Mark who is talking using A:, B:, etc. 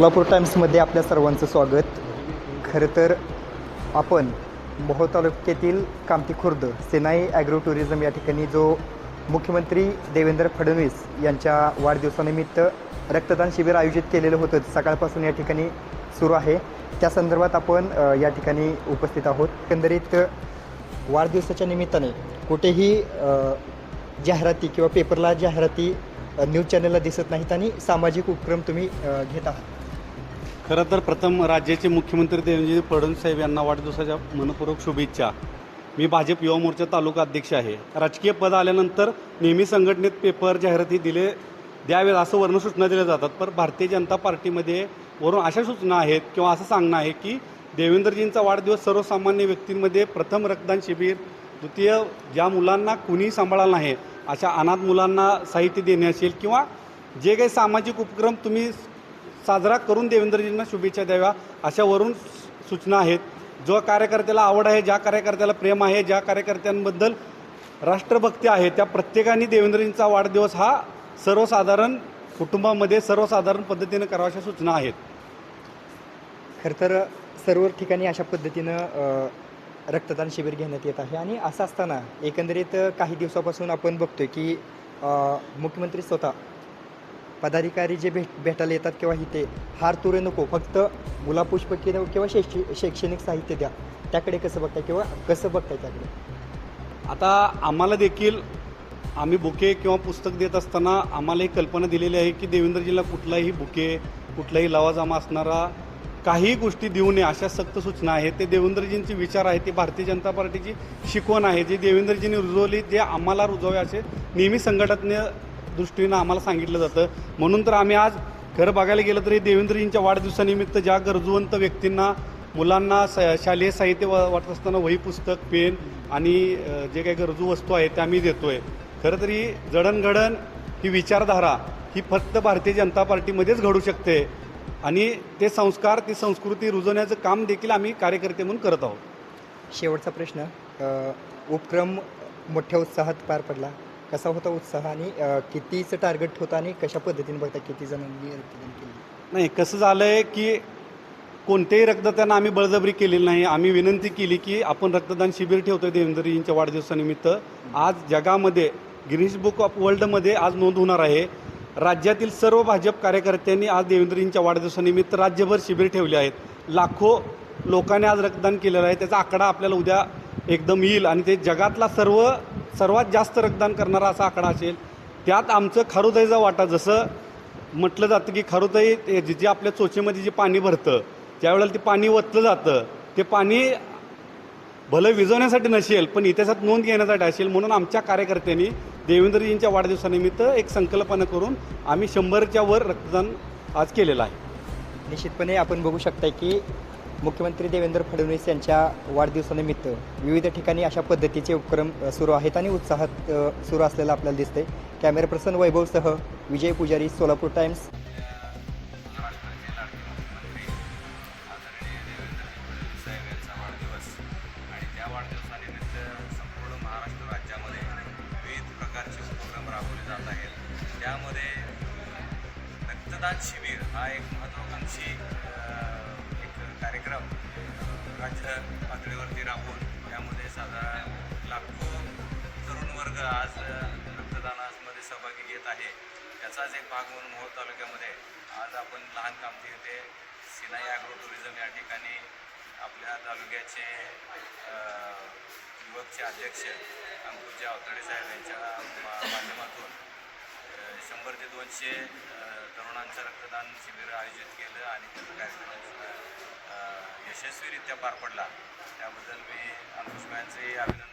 A: सोलापूर टाइम्समध्ये आपल्या सर्वांचं स्वागत. खरं तर आपण मोहोळ तालुक्यातील कामती खुर्द सेनाई ॲग्रो टुरिझम या ठिकाणी जो मुख्यमंत्री देवेंद्र फडणवीस यांच्या वाढदिवसानिमित्त रक्तदान शिबिर आयोजित केलेलं होतं सकाळपासून या ठिकाणी सुरू आहे. त्या संदर्भात आपण या ठिकाणी उपस्थित आहोत. एकंदरीत वाढदिवसाच्या निमित्ताने कुठेही जाहिराती किंवा पेपरला जाहिराती न्यूज चॅनलला दिसत नाहीत आणि सामाजिक उपक्रम तुम्ही घेत आहात.
B: खरं तर प्रथम राज्याचे मुख्यमंत्री देवेंद्र फडणवीस साहेब यांना वाढदिवसाच्या मनपूर्वक शुभेच्छा. मी भाजप युवा मोर्चा तालुका अध्यक्ष आहे. राजकीय पद आल्यानंतर नेहमी संघटनेत पेपर जाहिराती दिले द्यावेत असं वर्णसूचना दिल्या जातात. पण भारतीय जनता पार्टीमध्ये वरून अशा सूचना आहेत किंवा असं सांगणं आहे की देवेंद्रजींचा वाढदिवस सर्वसामान्य व्यक्तींमध्ये प्रथम रक्तदान शिबिर द्वितीय ज्या मुलांना कुणीही सांभाळायला नाही अशा अनाथ मुलांना साहित्य देणे असेल किंवा जे काही सामाजिक उपक्रम तुम्ही साजरा करून देवेंद्रजींना शुभेच्छा द्याव्या अशावरून सूचना आहेत. जो कार्यकर्त्याला आवड आहे ज्या कार्यकर्त्याला प्रेम आहे ज्या कार्यकर्त्यांबद्दल राष्ट्रभक्ती आहे त्या प्रत्येकाने देवेंद्रजींचा वाढदिवस हा सर्वसाधारण कुटुंबामध्ये सर्वसाधारण पद्धतीनं करावा अशा सूचना आहेत.
A: खरं तर सर्व ठिकाणी अशा पद्धतीनं रक्तदान शिबिर घेण्यात येत आहे आणि असं असताना एकंदरीत काही दिवसापासून आपण बघतोय की मुख्यमंत्री स्वतः पदाधिकारी जे भेट भेटायला येतात किंवा इथे हार तुरे नको फक्त गुलापुष्प किंवा किंवा शैक्षि शैक्षणिक साहित्य द्या. त्याकडे कसं बघताय किंवा कसं बघताय त्याकडे?
B: आता आम्हाला देखील आम्ही बुके किंवा पुस्तक देत असताना आम्हाला ही कल्पना दिलेली आहे की देवेंद्रजीला कुठलाही बुके कुठलाही लवाजामा असणारा काही गोष्टी देऊ नये अशा सक्त सूचना आहेत. ते देवेंद्रजींचे विचार आहेत ते भारतीय जनता पार्टीची शिकवण आहे. जे देवेंद्रजींनी रुजवली जे आम्हाला रुजवावे असे नेहमी संघटने दृष्टीनं आम्हाला सांगितलं जातं. म्हणून तर आम्ही आज खरं बघायला गेलं तरी देवेंद्रजींच्या वाढदिवसानिमित्त ज्या गरजूवंत व्यक्तींना मुलांना स शालेय साहित्य वाटत असताना वही पुस्तक पेन आणि जे काही गरजू वस्तू आहेत त्या आम्ही देतोय. खरं तरी जडणघडण ही विचारधारा ही फक्त भारतीय जनता पार्टीमध्येच घडू शकते आणि ते संस्कार ती संस्कृती रुजवण्याचं काम देखील आम्ही कार्यकर्ते म्हणून करत आहोत.
A: शेवटचा प्रश्न उपक्रम मोठ्या उत्साहात पार पडला. कसा होता उत्साह आणि कितीचं टार्गेट होतं आणि कशा पद्धतीने बघता किती जणांनी रक्तदान केलं?
B: नाही कसं झालं आहे की कोणत्याही रक्तदान आम्ही बळजबरी केलेली नाही. आम्ही विनंती केली की आपण रक्तदान शिबिर ठेवतोय देवेंद्रजींच्या वाढदिवसानिमित्त. आज जगामध्ये गिनीज बुक ऑफ वर्ल्डमध्ये आज नोंद होणार आहे. राज्यातील सर्व भाजप कार्यकर्त्यांनी आज देवेंद्रजींच्या वाढदिवसानिमित्त राज्यभर शिबिर ठेवले आहेत. लाखो लोकांनी आज रक्तदान केलेलं आहे. त्याचा आकडा आपल्याला उद्या एकदम येईल आणि ते जगातला सर्व सर्वात जास्त रक्तदान करणारा असा आकडा असेल त्यात आमचं खारुताईचा वाटा जसं म्हटलं जातं की खारुताई जे जे आपल्या चोचेमध्ये जे पाणी भरतं ज्यावेळेला ते पाणी ओतलं जातं. ते पाणी भलं विझवण्यासाठी नसेल पण इतिहासात नोंद घेण्यासाठी असेल म्हणून आमच्या कार्यकर्त्यांनी देवेंद्रजींच्या वाढदिवसानिमित्त एक संकल्पना करून आम्ही शंभरच्या वर रक्तदान आज केलेलं आहे.
A: निश्चितपणे आपण बघू शकता की मुख्यमंत्री देवेंद्र फडणवीस यांच्या वाढदिवसानिमित्त विविध ठिकाणी अशा पद्धतीचे उपक्रम सुरू आहेत आणि उत्साहात सुरू असलेलं आपल्याला दिसतंय कॅमेरा पर्सन वैभवसह विजय पुजारी सोलापूर टाइम्स
C: राज्यामध्ये त्यामध्ये रक्तदान शिबिर हा एक महत्त्वाकांक्षी अ, पातळीवरती राबून त्यामध्ये साधारण लाखो तरुण वर्ग आज रक्तदानामध्ये सहभागी घेत आहे. त्याचाच एक भाग म्हणून मोहोळ तालुक्यामध्ये आज आपण लहान कामती येथे सिनाई ॲग्रो टुरिझम या ठिकाणी आपल्या तालुक्याचे युवकचे अध्यक्ष अंकुरजी अवतडे साहेब यांच्या मा- माध्यमातून ते दोनशे तरुणांचं रक्तदान शिबिर आयोजित केलं आणि त्याचा कार्यक्रम यशस्वीरित्या पार पडला. त्याबद्दल मी अंकुशबाईंचंही अभिनंदन